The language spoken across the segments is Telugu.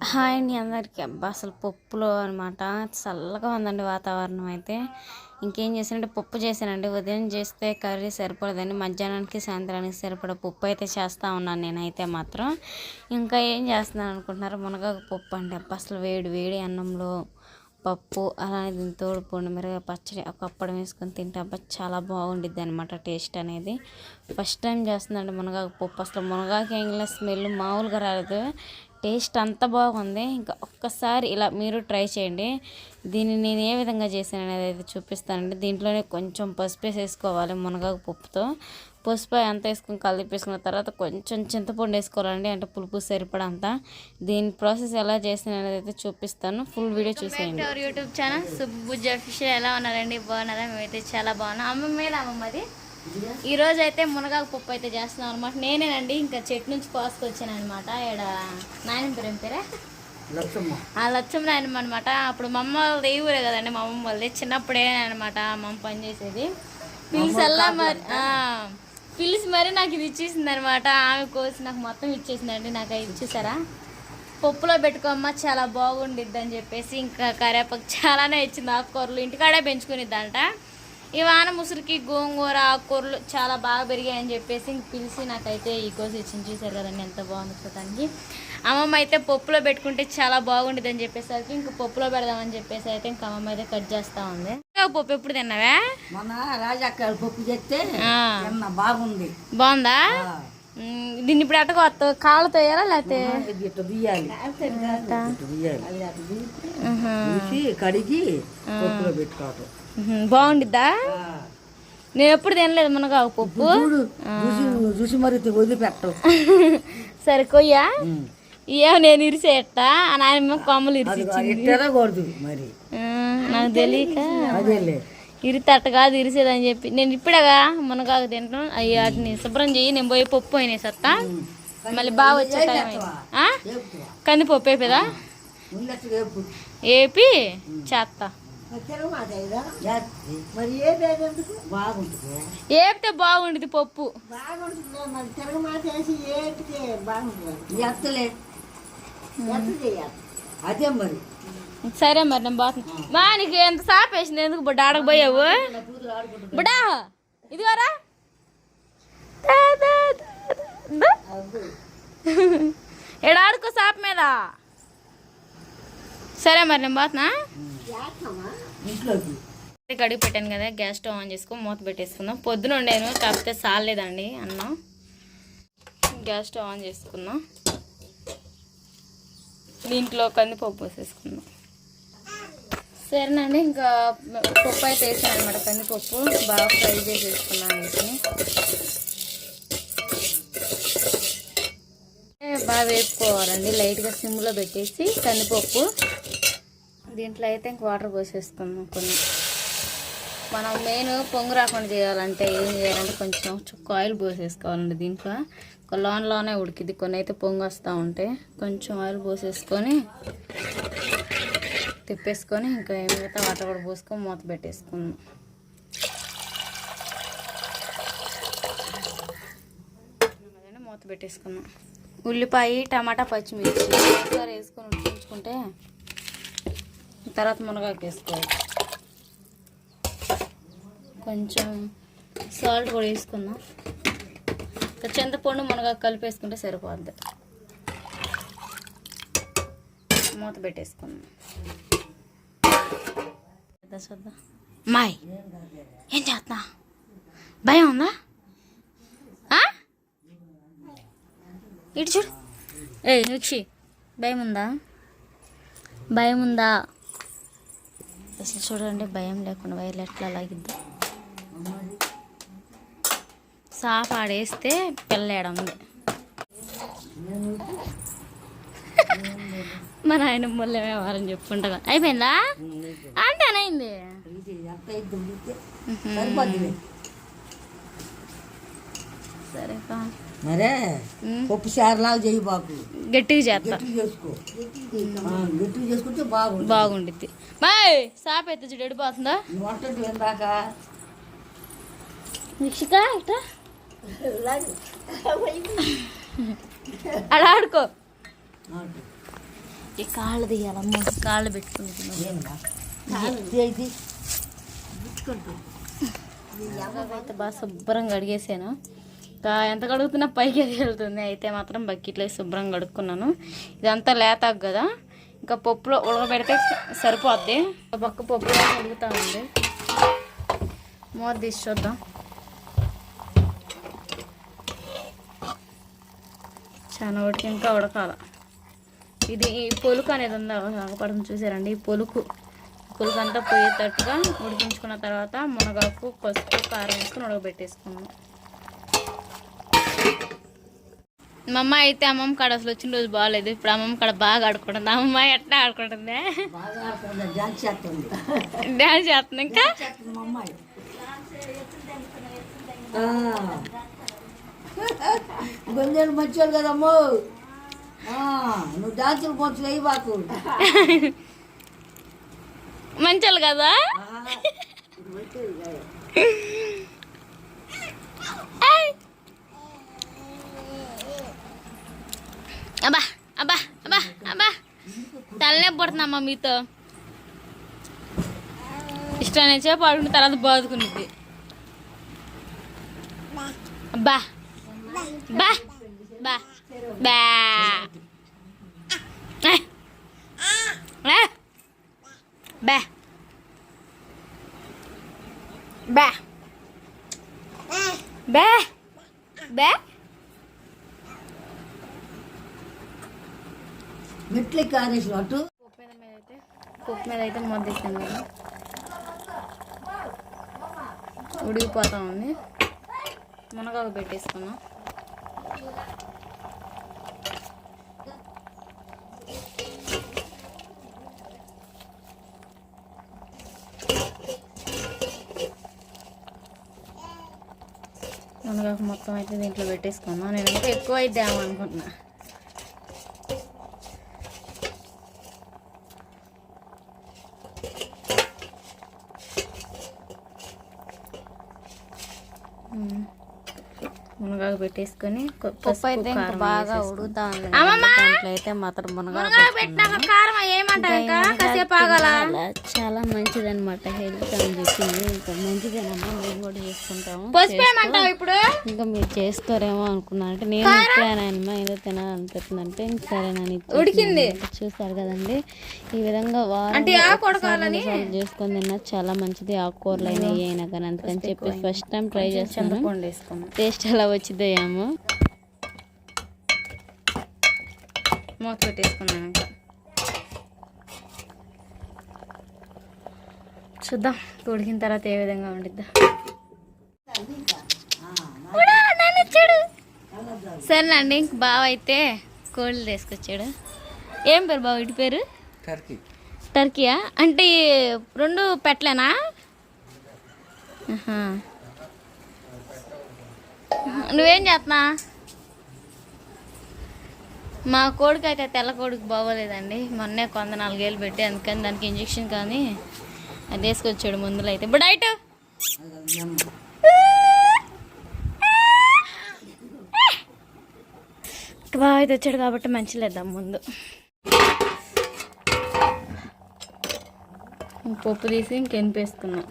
హాయ్ అండి అందరికీ. అబ్బా అసలు పప్పులో అనమాట చల్లగా ఉందండి వాతావరణం అయితే. ఇంకేం చేశానంటే పప్పు చేశానండి. ఉదయం చేస్తే కర్రీ సరిపడదండి. మధ్యాహ్నానికి సాయంత్రానికి సరిపడ పప్పు అయితే చేస్తూ ఉన్నాను నేనైతే మాత్రం. ఇంకా ఏం చేస్తున్నాను అనుకుంటున్నారు? మునగాకు పప్పు అండి. అబ్బా అసలు వేడి వేడి అన్నంలో పప్పు అలానే దీని తోడు పొండి మిరగా పచ్చడి ఒక అప్పడం వేసుకొని తింటే అబ్బా చాలా బాగుండిద్ది అనమాట టేస్ట్ అనేది. ఫస్ట్ టైం చేస్తుందండి మునగాకు పప్పు. అసలు మునగాకు ఏం స్మెల్ మామూలుగా రాలేదు. టేస్ట్ అంత బాగుంది. ఇంకా ఒక్కసారి ఇలా మీరు ట్రై చేయండి. దీన్ని నేను ఏ విధంగా చేశాను అనేది అయితే చూపిస్తానండి. దీంట్లోనే కొంచెం పసుపు వేసేసుకోవాలి మునగాకు పప్పుతో. పసుపు అంత వేసుకొని కలిపేసుకున్న తర్వాత కొంచెం చింతపండు వేసుకోవాలండి. అంటే పులుపు సరిపడంత. దీని ప్రాసెస్ ఎలా చేసాను అనేది అయితే చూపిస్తాను. ఫుల్ వీడియో చూసేయండి. యూట్యూబ్ ఛానల్ సుబ్బుజ్జ అఫీషియల్ ఎలా ఉన్నారండి? బాగున్నారా? మేమైతే చాలా బాగున్నాం. అమ్మ మీద అమ్మమ్మది ఈ రోజు అయితే మునగాకు పప్పు అయితే చేస్తున్నాం అనమాట నేనేనండి ఇంకా చెట్టు నుంచి కోసుకొచ్చాను అనమాట ఇక్కడ నాయన పేరు? ఏం పేరే ఆ లక్ష్మీ నాయనమ్మ అనమాట అప్పుడు మా అమ్మ వాళ్ళది ఊరే కదండి మా అమ్మమ్మ వాళ్ళది. చిన్నప్పుడే అనమాట మా అమ్మ పని చేసేది. పిలిసల్లా మరి ఆ, పిలిచి మరి నాకు ఇది ఇచ్చేసింది అనమాట ఆమె కోసి నాకు మొత్తం ఇచ్చేసిందండి. నాకు అది ఇచ్చేసారా? పప్పులో పెట్టుకోమ్మ చాలా బాగుండిద్ది అని చెప్పేసి ఇంకా కరేపాకు చాలానే ఇచ్చింది. ఆకుకూరలు ఇంటికాడే పెంచుకునిద్దంట. ఈ వాన ముసురుకి గోంగూర ఆకుకూరలు చాలా బాగా పెరిగాయని చెప్పేసి ఇంక పిలిచి నాకైతే ఈ కోసి ఇచ్చింది. చూసారు కదండి ఎంత బాగుంది చూడటానికి. అమ్మమ్మ అయితే పప్పులో పెట్టుకుంటే చాలా బాగుండిద్ది అని చెప్పేసరికి ఇంక పప్పులో పెడదామని చెప్పేసి అయితే ఇంక అమ్మమ్మ అయితే కట్ చేస్తా ఉంది. పప్పు ఎప్పుడు తిన్నావా? రాజాక్క పప్పు తిన్న బాగుంది. బాగుందా? దీన్ని ఇప్పుడు ఎట్టకొత్త కాళ్ళతో వేయాలా లేకపోతే? ఇది ఇట్ట తీయాలి. తీసి కడిగి పప్పులో పెట్టుకోవటం బాగుండిద్దా? నేను ఎప్పుడు తినలేదు మునగాకు పప్పు. చూసి మరి వదిలిపెట్టవు. సరే కొయ్యా. ఏమో నేను ఇరిసేట నాయనమ్మ కొమ్మలు ఇరిసి అది ఇట్టరకూడదు మరి? నాకు తెలియక. ఇరితట్ట కాదు ఇరిసేదని చెప్పి. నేను ఇప్పుడేగా మునగాకు తింటాను అయ్యి వాటిని శుభ్రం చెయ్యి. నేను పోయి పప్పు అయినా సత్తా మళ్ళీ బాగా వచ్చే టైం? కందిపప్పు వేపేదా వేపు ఏపి. చేస్తా మరి ఏపితే బాగుండేది పప్పు. అదే మరి. సరే మరి నేను పోతున్నా మా నీకు ఎంత సాప్ వేసింది ఎందుకు బుడ్డ ఆడకు పోయావు? బుడ్డా ఇదిగోరా. ఆడుకో సాప్ మీద? సరే మరి నేను పోతున్నా. కడిగి పెట్టాను కదా గ్యాస్ స్టవ్ ఆన్ చేసుకొని మూత పెట్టేసుకుందాం. పొద్దున వండాను కాకపోతే సాలేదండి అన్నం. గ్యాస్ స్టవ్ ఆన్ చేసుకుందాం దీంట్లో కందిపప్పు వేసేసుకుందాం సరేనండి ఇంకా పప్పు అయితే వేసాను అనమాట కందిపప్పు. బాగా ఫ్రై చేసేసుకున్నాను వీటిని ఏ, బాగా వేపుకోవాలండి. లైట్గా సిమ్లో పెట్టేసి కందిపప్పు. దీంట్లో అయితే ఇంక వాటర్ పోసేసుకుందాం కొన్ని. మనం మెయిన్ పొంగు రాకుండా చేయాలంటే ఏం చేయాలంటే కొంచెం చుక్క ఆయిల్ పోసేసుకోవాలండి దీంట్లో. ఒక లోన్లోనే ఉడికిద్ది. కొన్ని అయితే పొంగు వస్తూ ఉంటాయి కొంచెం ఆయిల్ పోసేసుకొని తిప్పేసుకొని ఇంకా ఏం మిగతా వాటర్ కూడా పోసుకొని మూత పెట్టేసుకుందాం. మూత పెట్టేసుకుందాం. ఉల్లిపాయ టమాటా పచ్చిమిర్చి. ఒకసారి వేసుకొని ఉడికించుకుంటే తర్వాత మునగాకు వేసుకోవాలి. కొంచెం సాల్ట్ కూడా వేసుకుందాం. ఇంకా చింతపండు మునగాకు కలిపేసుకుంటే సరిపోద్ది. మూత పెట్టేసుకుందాం. చూద్దాం మాయ్ ఏం చేస్తా భయం ఉందా? ఆ? ఇటు చూడు. ఏ మిక్షి భయం ఉందా? భయం ఉందా? అసలు చూడండి భయం లేకుండా వైర్లు ఎట్లా లాగిద్ది. సాఫ్ ఆడేస్తే పిల్లేడం ఉంది మా నాయన ముళ్ళ వ్యవహారం చెప్పుకుంటా అయిపోయిందా? అంటే అనైంది సరే. మరే పప్పు చారులాగా చేయి బాకు. గట్టిగా చేస్తా. గట్టిగా చేసుకో. ఆ, గట్టిగా చేసుకుంటే బాగుంటుంది. బాగుండిద్ది. బాయ్ సాప్ అయితే చూడు ఎడిపోతుందా ఇందాక. ఇట్లా అలా ఆడుకో. ఈ కాళ్ళు తీయాలమ్మ. కాళ్ళు గుచ్చుకుంటూ. అయితే బాగా శుభ్రంగా కడిగేసాను. ఇంకా ఎంత కడుగుతున్నా పైకి వెళ్తుంది అయితే మాత్రం బకెట్లో శుభ్రంగా కడుక్కున్నాను. ఇదంతా లేతాకు కదా. ఇంకా పప్పులో ఉడకబెడితే సరిపోద్ది. ఒక పక్క పప్పు ఉడుకుతా ఉంది. మూత తీసి చూద్దాం చాలా ఉడికి ఇంకా ఉడకాల. ఇది ఈ పొలుకు అనేది ఉందా పడుతుంది చూసారండి ఈ పొలుకు. పులుకు అంతా పోయేటట్టుగా ఉడికించుకున్న తర్వాత మునగాకు పసుపు కారం వేసుకుని ఉడకబెట్టేసుకున్నాం మా అమ్మ అయితే అమ్మమ్మ కాడ అసలు వచ్చిన రోజు బాగాలేదు ఇప్పుడు అమ్మమ్మ కాడ బాగా ఆడుకుంటుంది. అమ్మమ్మ ఎట్లా ఆడుకుంటుంది? డ్యాన్స్ చేస్తుంది. ఇంకా? గొంజలు మంచోళ్ళు కదమ్మో. నువ్వు డాన్సులు కొంచెం వేయి బాకు మంచోళ్ళు కదా? అబ్బా అబ్బా అబ్బా అబ్బా. తలనే పడుతుందమ్మా మీతో. ఇష్టం సేపు ఆడుకున్న తర్వాత బాదుకున్నది బా బా బా. బా బా. బా. బా. బా. మెట్లు కానేసి అటు పప్పు మీద మీద అయితే పప్పు మీద అయితే మొద్దేసాను నేను. ఉడికిపోతా ఉంది. మునగాకు పెట్టేసుకున్నాం. మునగాకు మొత్తం అయితే దీంట్లో పెట్టేసుకున్నాం. నేను ఎక్కువ అయితే అనుకుంటున్నా మునగాకు పెట్టేసుకొని పప్పు అయితే ఇంకా బాగా. ఉడుకుతా ఉంది దాంట్లో అయితే మాత్రం మునగా చాలా మంచిది అనమాట హెల్త్ అని చెప్పింది ఇంకా మంచిదేనమ్మా మేము కూడా చేసుకుంటాము. ఇప్పుడు? ఇంకా మీరు చేసుకోరేమో అనుకున్నాను అంటే నేను ఎప్పుడైనా ఏదో తినాలనిపిస్తుందంటే ఇంక సరేనని ఉడికింది. చూస్తారు కదండి. ఈ విధంగా వారం చేసుకొని తిన్నా చాలా మంచిది. ఆకుకూరలు అయినా ఏ అయినా కానీ అందుకని చెప్పి ఫస్ట్ టైం ట్రై చేస్తాను. టేస్ట్ ఎలా వచ్చిందో ఏమో మూత పెట్టేసుకున్నాను చూద్దాం ఉడికిన తర్వాత ఏ విధంగా ఉండిద్దా. సరేనండి ఇంక బావ అయితే కోళ్ళు తీసుకొచ్చాడు. ఏం పేరు బావ ఇటు పేరు? టర్కీ. టర్కీయా? అంటే రెండు పెట్టలేనా. నువ్వేం చేస్తున్నా? మా కోడికి అయితే తెల్ల కోడికి బాగోలేదండి. మొన్నే కొంత నాలుగేళ్ళు పెట్టి అందుకని దానికి ఇంజెక్షన్ కానీ అది వేసుకొచ్చాడు ముందులో అయితే. ఇప్పుడు డైట్. బాగా అయితే వచ్చాడు కాబట్టి మంచి లేద్దాం ముందు. పప్పు తీసి ఇంకెనిపేసుకున్నాం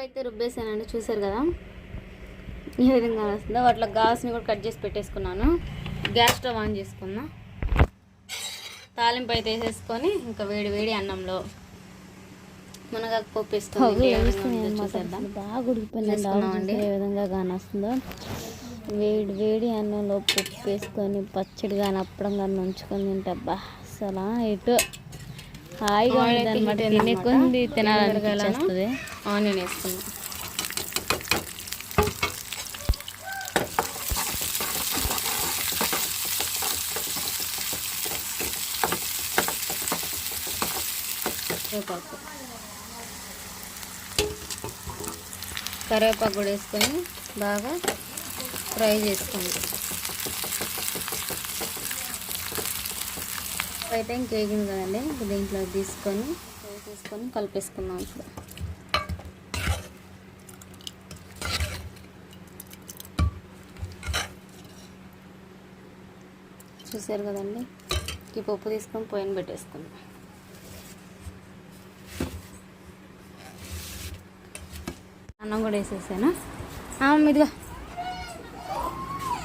అయితే రుబ్బేసానండి చూసారు కదా? ఈ విధంగా వస్తుందో వాటిలో గాస్ని కూడా కట్ చేసి పెట్టేసుకున్నాను. గ్యాస్ స్టవ్ ఆన్ చేసుకున్నా. తాలింపు అయితే వేసేసుకొని ఇంకా వేడి వేడి అన్నంలో మునగాకు పప్పు ఏ విధంగా కానీ వస్తుందో వేడి వేడి అన్నంలో పప్పు వేసుకొని పచ్చడి కానీ అప్పడం కానీ ఉంచుకొని తింటే అబ్బా అసలు ఎటు హాయిగా ఉంటుంది అనమాట తినే కొంది తినాలనిపిస్తుంది ఆనియన్ వేసుకున్నాం కరివేపాకు. కరివేపాకు కూడా వేసుకొని బాగా ఫ్రై చేసుకోండి అయితే ఇంకేగింది కదండి. దీంట్లో తీసుకొని తీసుకొని కలిపేసుకుందాం ఇప్పుడు. చూసారు కదండి? ఈ పప్పు తీసుకొని పోయిన పెట్టేసుకుందాం. అన్నం కూడా వేసేసాను? ఇదిగా.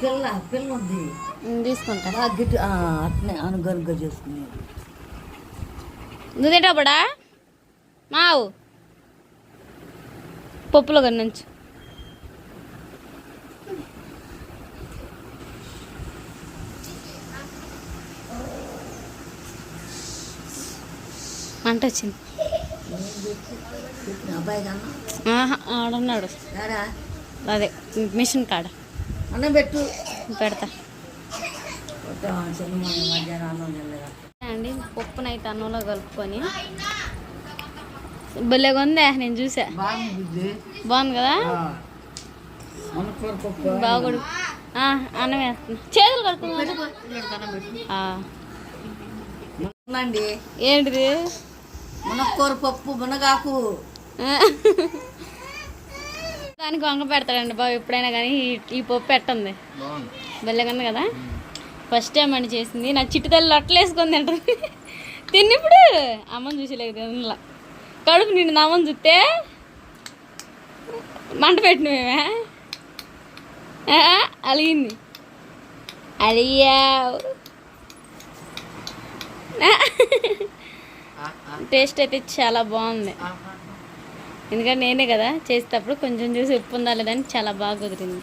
పిల్ల పిల్ల ఉంది తీసుకుంటా. గిట్టు అట్నే అనుగనుగా చేసుకుని నువ్వు తింటాపడా మావు. పప్పులో కానీ నుంచి మంట వచ్చింది. ఆడున్నాడు. అదే మిషన్ కాడ. అన్నం పెట్టు. పెడతా. అండి పప్పునైతే అన్నంలో కలుపుకొని. భలేగా ఉందే నేను చూసా. బాగుంది కదా? బాగుడు. అన్నం వేస్తున్నా. చేతులు కడుక్కున్నా ఉందండి. ఏంటిది? మునక్కూర పప్పు మునగాకు. దానికి వంక పెడతాడండి బాబు ఎప్పుడైనా కానీ ఈ- పప్పు పెట్టండి. ఉంది కదా? ఫస్ట్ టైం అండి చేసింది. నా చిట్టు తల్లి లొట్టలు వేసుకొని తింటుంది. తిని ఇప్పుడు అమ్మని చూసేలేదు తినలా. కడుపు నిండి అమ్మని చూస్తే మంట పెట్టిన మేమే. అలిగింది. అలియా టేస్ట్ అయితే చాలా బాగుంది. ఎందుకంటే నేనే కదా చేసేటప్పుడు కొంచెం చూసి ఉప్పు ఉందా లేదని చాలా బాగా కుదిరింది.